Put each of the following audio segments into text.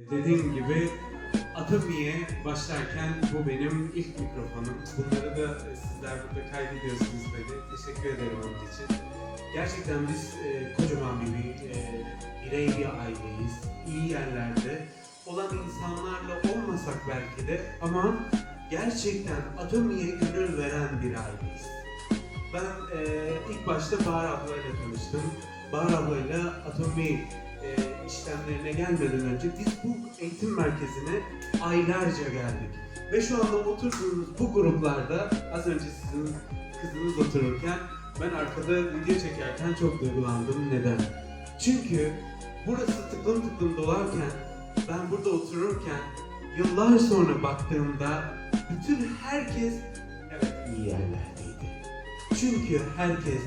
Dediğim gibi Atomi'ye başlarken bu benim ilk mikrofonum. Bunları da sizler burada kaydediyorsunuz beni. Teşekkür ederim onun için. Gerçekten biz e, kocaman bir, e, birey bir aileyiz. İyi yerlerde olan insanlarla olmasak belki de ama gerçekten Atomi'ye gönül veren bir aileyiz. Ben e, ilk başta Bahar ablayla tanıştım. Bahar ablayla Atomi e, işlemlerine gelmeden önce biz bu eğitim merkezine aylarca geldik. Ve şu anda oturduğumuz bu gruplarda az önce sizin kızınız otururken ben arkada video çekerken çok duygulandım. Neden? Çünkü burası tıklım tıklım dolarken ben burada otururken yıllar sonra baktığımda bütün herkes evet iyi yerlerdeydi. Çünkü herkes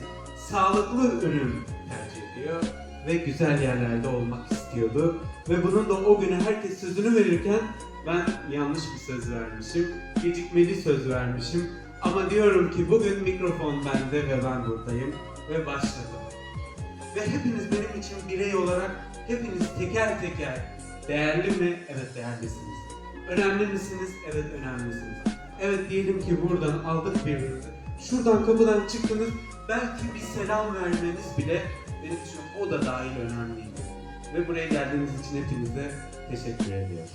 sağlıklı ürün tercih ediyor ve güzel yerlerde olmak istiyordu. Ve bunun da o günü herkes sözünü verirken ben yanlış bir söz vermişim. Gecikmeli söz vermişim. Ama diyorum ki bugün mikrofon bende ve ben buradayım ve başladım. Ve hepiniz benim için birey olarak hepiniz teker teker değerli mi? Evet değerlisiniz. Önemli misiniz? Evet önemlisiniz. Evet diyelim ki buradan aldık birbirimizi. Şuradan kapıdan çıktınız. Belki bir selam vermeniz bile benim için o da dahil önemliydi. Ve buraya geldiğiniz için hepinize teşekkür ediyorum.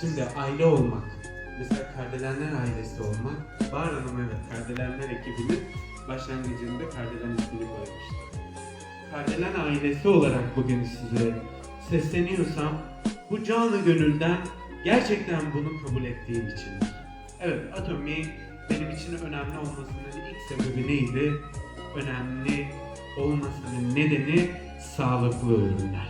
Şimdi aile olmak. Mesela Kardelenler ailesi olmak. Bahar Hanım evet Kardelenler ekibinin başlangıcında Kardelen ismini koymuştu. Kardelen ailesi olarak bugün size sesleniyorsam bu canı gönülden gerçekten bunu kabul ettiğim içindir. Evet Atomi benim için önemli olmasının ilk sebebi neydi? Önemli olmasının nedeni sağlıklı ürünler.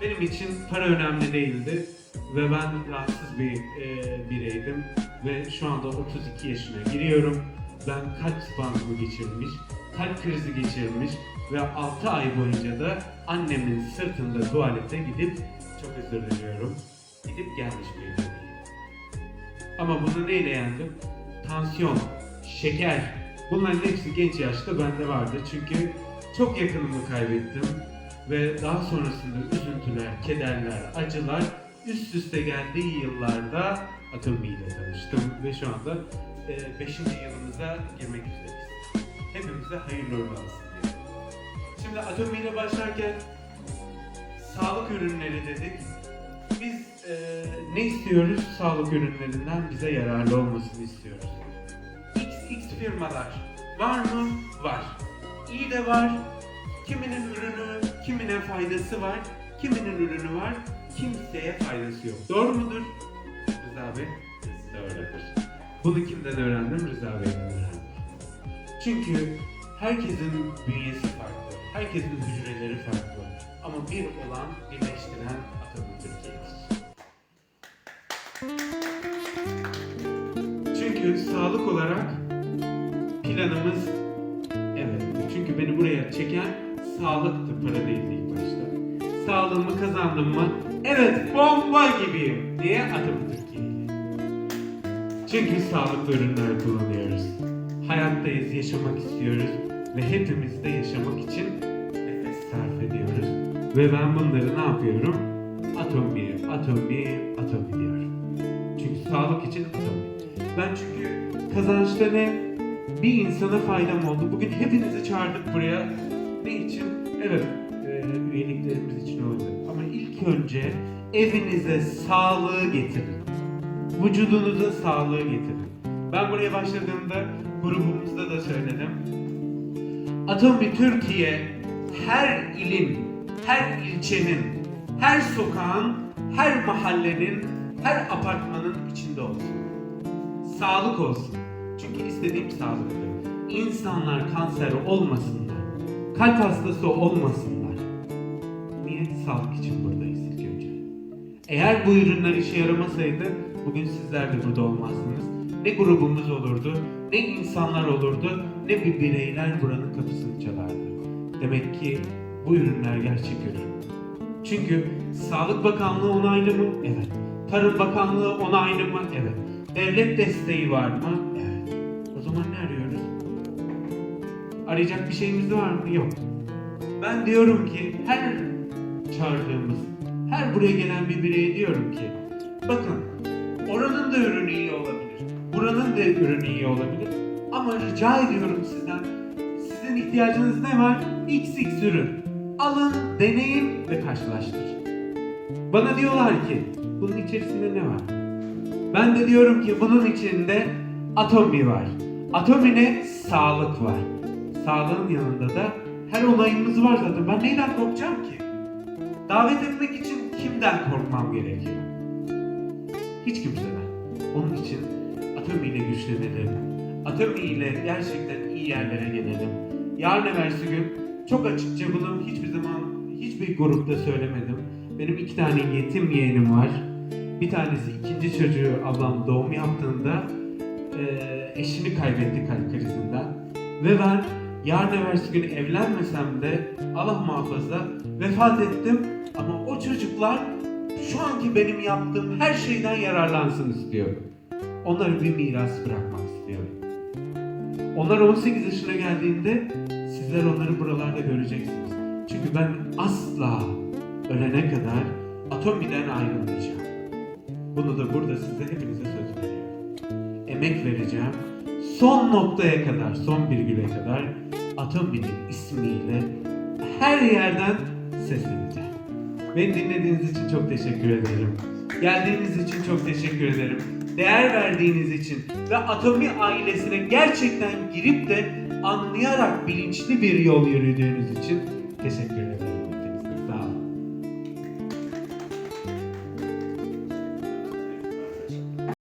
Benim için para önemli değildi ve ben rahatsız bir e, bireydim ve şu anda 32 yaşına giriyorum. Ben kalp spazmı geçirmiş, kalp krizi geçirmiş ve 6 ay boyunca da annemin sırtında tuvalete gidip çok özür diliyorum. Gidip gelmiş bir. Ama bunu neyle yendim? Tansiyon, şeker. Bunların hepsi genç yaşta bende vardı. Çünkü çok yakınımı kaybettim. Ve daha sonrasında üzüntüler, kederler, acılar üst üste geldiği yıllarda Atomi ile tanıştım. Ve şu anda 5. yılımıza girmek üzereyiz. Hepimize hayırlı uğurlu olsun diyorum. Şimdi Atomi ile başlarken sağlık ürünleri dedik. Biz e, ne istiyoruz? Sağlık ürünlerinden bize yararlı olmasını istiyoruz. XX firmalar var mı? Var. İyi de var. Kiminin ürünü, kimine faydası var. Kiminin ürünü var, kimseye faydası yok. Doğru mudur? Rıza Bey? Doğrudur. Bunu kimden öğrendim? Rıza Bey'den öğrendim. Çünkü herkesin bünyesi farklı. Herkesin hücreleri farklı. Ama bir olan, birleştiren Atatürk Türkiye'dir. Çünkü sağlık olarak planımız. Çünkü beni buraya çeken sağlıktı, para değildi ilk başta. Sağlığımı kazandım mı? Evet, bomba gibiyim diye Atatürk Türkiye'yi. Çünkü sağlıklı ürünler kullanıyoruz. Hayattayız, yaşamak istiyoruz ve hepimiz de yaşamak için nefes sarf ediyoruz. Ve ben bunları ne yapıyorum? Atomi, atomi, atomi diyorum. Çünkü sağlık için atomi. Ben çünkü kazançta ne? Bir insana faydam oldu. Bugün hepinizi çağırdık buraya. Ne için? Evet, e, üyeliklerimiz için olabilir. Ama ilk önce evinize sağlığı getirin. Vücudunuza sağlığı getirin. Ben buraya başladığımda grubumuzda da söyledim. Atomi Türkiye her ilin, her ilçenin, her sokağın, her mahallenin, her apartmanın içinde olsun. Sağlık olsun. Çünkü istediğim sağlıktır. İnsanlar kanser olmasınlar. Kalp hastası olmasınlar. Niye? Sağlık için buradayız ilk önce. Eğer bu ürünler işe yaramasaydı bugün sizler de burada olmazdınız. Ne grubumuz olurdu, ne insanlar olurdu, ne bir bireyler buranın kapısını çalardı. Demek ki bu ürünler gerçek ürün. Çünkü Sağlık Bakanlığı onaylı mı? Evet. Tarım Bakanlığı onaylı mı? Evet. Devlet desteği var mı? Zaman ne arıyoruz? Arayacak bir şeyimiz var mı? Yok. Ben diyorum ki her çağırdığımız, her buraya gelen bir bireye diyorum ki bakın oranın da ürünü iyi olabilir. Buranın da ürünü iyi olabilir. Ama rica ediyorum sizden sizin ihtiyacınız ne var? XX ürün. Alın, deneyin ve karşılaştırın. Bana diyorlar ki bunun içerisinde ne var? Ben de diyorum ki bunun içinde Atomi var. Atomi'ne sağlık var. Sağlığın yanında da her olayımız var zaten. Ben neyden korkacağım ki? Davet etmek için kimden korkmam gerekiyor? Hiç kimseden. Onun için Atomi ile güçlenelim. Atomi gerçekten iyi yerlere gelelim. Yarın evvelsi gün çok açıkça bunu hiçbir zaman hiçbir grupta söylemedim. Benim iki tane yetim yeğenim var. Bir tanesi ikinci çocuğu ablam doğum yaptığında eee, eşini kaybetti kalp krizinden. Ve ben yarın evvelsi gün evlenmesem de Allah muhafaza vefat ettim. Ama o çocuklar şu anki benim yaptığım her şeyden yararlansın istiyorum. Onlara bir miras bırakmak istiyorum. Onlar 18 yaşına geldiğinde sizler onları buralarda göreceksiniz. Çünkü ben asla ölene kadar Atomi'den ayrılmayacağım. Bunu da burada size hepinize söz veriyorum. Emek vereceğim. Son noktaya kadar, son virgüle kadar Atomi'nin ismiyle her yerden sesleneceğim. Beni dinlediğiniz için çok teşekkür ederim. Geldiğiniz için çok teşekkür ederim. Değer verdiğiniz için ve Atomi ailesine gerçekten girip de anlayarak bilinçli bir yol yürüdüğünüz için teşekkür ederim.